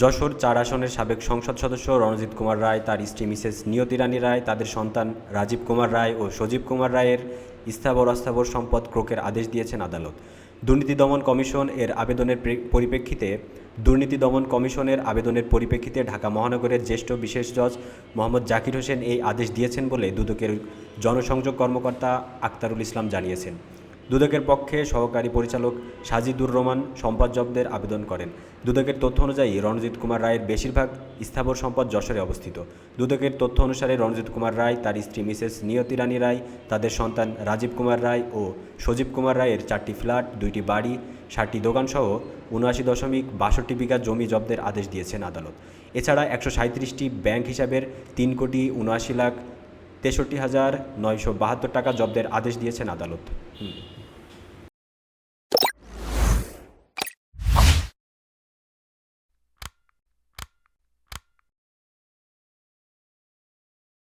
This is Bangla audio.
যশোর চার আসনের সাবেক সংসদ সদস্য রণজিৎ কুমার রায়, তার স্ত্রী মিসেস নিয়তি রানী রায়, তাদের সন্তান রাজীব কুমার রায় ও সজীব কুমার রায়ের স্থাবর অস্থাবর সম্পদ ক্রোকের আদেশ দিয়েছেন আদালত। দুর্নীতি দমন কমিশন এর আবেদনের পরিপ্রেক্ষিতে দুর্নীতি দমন কমিশনের আবেদনের পরিপ্রেক্ষিতে ঢাকা মহানগরের জ্যেষ্ঠ বিশেষ জজ মোহাম্মদ জাকির হোসেন এই আদেশ দিয়েছেন বলে দুদকের জনসংযোগ কর্মকর্তা আক্তারুল ইসলাম জানিয়েছেন। দুদকের পক্ষে সহকারী পরিচালক সাজিদুর রহমান সম্পদ আবেদন করেন। দুদকের তথ্য অনুযায়ী রণজিৎ কুমার রায়ের বেশিরভাগ স্থাবর সম্পদ যশোরে অবস্থিত। দুদকের তথ্য অনুসারে রণজিৎ কুমার রায়, তার স্ত্রী মিসেস নিয়তি রানী রায়, তাদের সন্তান রাজীব কুমার রায় ও সজীব কুমার রায়ের চারটি ফ্ল্যাট, দুইটি বাড়ি ষাটটি দোকানসহ উনআশি দশমিক বাষট্টি বিঘা জমি জব্দের আদেশ দিয়েছেন আদালত। এছাড়া একশো সাঁত্রিশটি ব্যাংক হিসাবের তিন কোটি উনআশি লাখ তেষট্টি হাজার নয়শো বাহাত্তর টাকা জব্দের আদেশ দিয়েছেন আদালত।